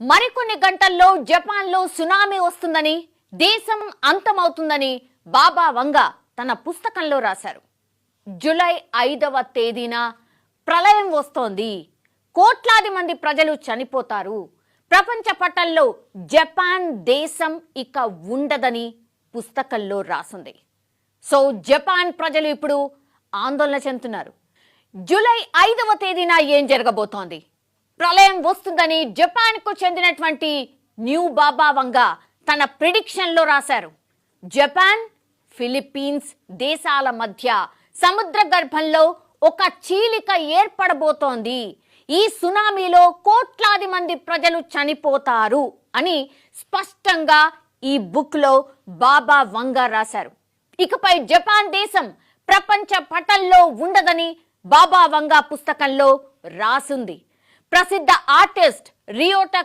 మరికొన్ని గంటల్లో జపాన్లో సునామీ వస్తుందని దేశం అంతమవుతుందని బాబా వంగ తన పుస్తకంలో రాశారు. జూలై ఐదవ తేదీన ప్రళయం వస్తోంది. కోట్లాది మంది ప్రజలు చనిపోతారు. ప్రపంచ పటంలో జపాన్ దేశం ఇక ఉండదని పుస్తకంలో రాసింది. సో జపాన్ ప్రజలు ఇప్పుడు ఆందోళన చెందుతున్నారు. జూలై ఐదవ తేదీన ఏం జరగబోతోంది? ప్రళయం వస్తుందని జపాన్కు చెందినటువంటి న్యూ బాబా వంగ తన ప్రిడిక్షన్లో రాశారు. జపాన్ ఫిలిప్పీన్స్ దేశాల మధ్య సముద్ర గర్భంలో ఒక చీలిక ఏర్పడబోతోంది. ఈ సునామీలో కోట్లాది మంది ప్రజలు చనిపోతారు అని స్పష్టంగా ఈ బుక్లో బాబా వంగ రాశారు. ఇకపై జపాన్ దేశం ప్రపంచ పటంలో ఉండదని బాబా వంగ పుస్తకంలో రాసుంది. ప్రసిద్ధ ఆర్టిస్ట్ రియోటా